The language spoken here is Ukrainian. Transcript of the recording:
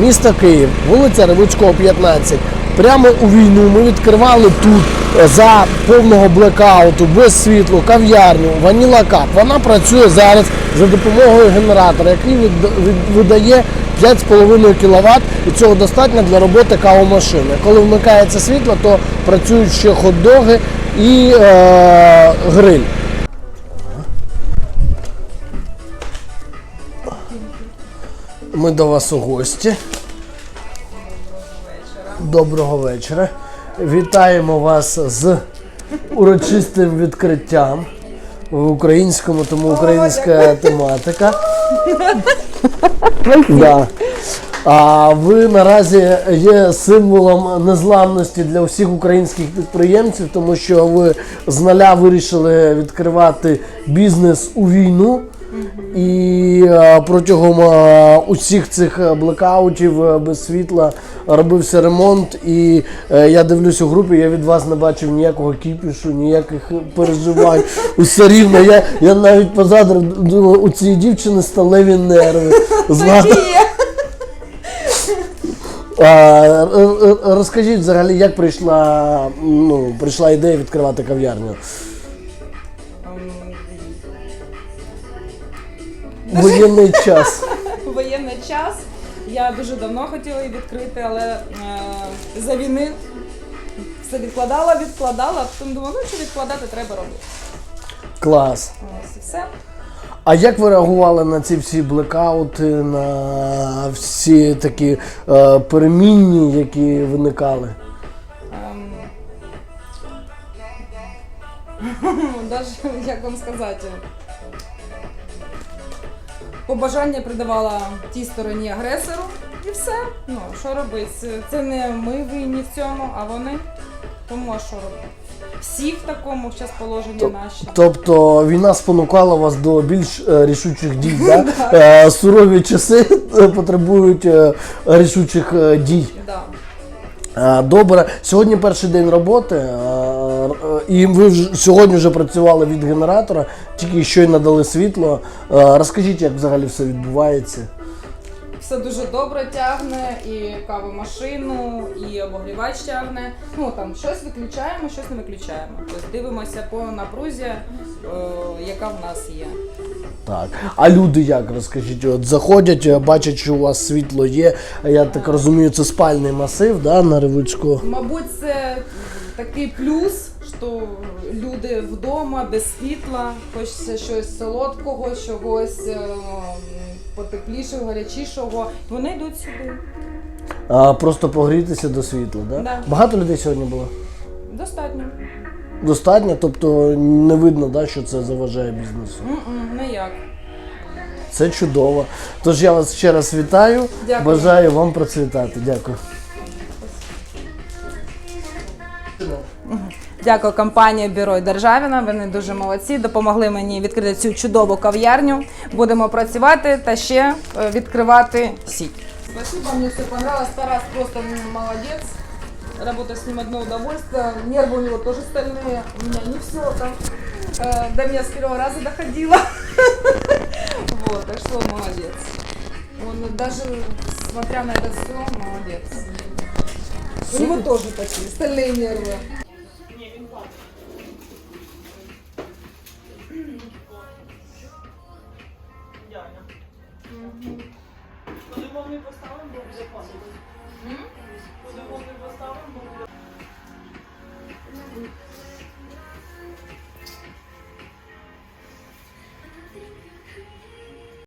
міста Київ, вулиця Ревуцького, 15. Прямо у війну ми відкривали тут е, за повного блекауту, без світла, кав'ярню, Ваніла Кап. Вона працює зараз за допомогою генератора, який видає 5,5 кВт, і цього достатньо для роботи кавомашини. Коли вмикається світло, то працюють ще хот-доги і е, гриль. Ми до вас у гості. Доброго вечора. Вітаємо вас з урочистим відкриттям в українському, тому українська тематика. Да. А ви наразі є символом незламності для всіх українських підприємців, тому що ви з нуля вирішили відкривати бізнес у війну. І е, протягом е, усіх цих е, блекаутів без світла робився ремонт. І я дивлюсь у групі, я від вас не бачив ніякого кіпішу, ніяких переживань. Усе рівно. Я, я навіть позаду думаю, у цієї дівчини сталеві нерви. Знаєте? А, розкажіть взагалі, як прийшла, ну, прийшла ідея відкривати кав'ярню? Воєнний час. воєнний час. Я дуже давно хотіла її відкрити, але е, за війни все відкладала, відкладала, потім думала, ну що відкладати треба робити. Клас. Ось і все. А як ви реагували на ці всі блекаути, на всі такі е, перемінні, які виникали? Ем, Даже, як вам сказати, побажання придавала тій стороні агресору і все. Ну, що робити? Це- не ми винні в цьому, а вони. Тому а що робити? Всі в такому зараз положенні наші. Тобто війна спонукала вас до більш е, рішучих дій. Да? Е, сурові часи потребують е, рішучих е, дій. Да. Е, Добре, сьогодні перший день роботи, е, і ви вже сьогодні вже працювали від генератора, тільки щойно дали світло. Е, Розкажіть, як взагалі все відбувається. Все дуже добре тягне, і кавомашину, і обогрівач тягне. Ну там щось виключаємо, щось не виключаємо. Тобто дивимося по напрузі, е, яка в нас є. Так. А люди як розкажіть? От заходять, е, бачать, що у вас світло є. Я так розумію, це спальний масив, да, на Ревуцького? Мабуть, це такий плюс, що люди вдома без світла, хочеться щось солодкого, чогось е, потеплішого, гарячішого. Вони йдуть сюди. А, просто погрітися до світла, да? Да. Багато людей сьогодні було? Достатньо. Достатньо, тобто не видно, да, що це заважає бізнесу. М-м, Ніяк. Це чудово. Тож я вас ще раз вітаю. Дякую. Бажаю вам процвітати. Дякую. Дякую компанії Бюро Державіна. Вони дуже молодці. Допомогли мені відкрити цю чудову кав'ярню. Будемо працювати та ще е, відкривати сіть. Спасибо, мне все понравилось. Тарас просто молодец. Работа с ним одно удовольствие. Нервы у него тоже стальные. У меня не все там э, до меня с первого раза доходило. Вот, так что он молодец. Он даже, смотря на это все, молодец. У него тоже такие стальные нервы. Коли мовний поставимо, буде падати.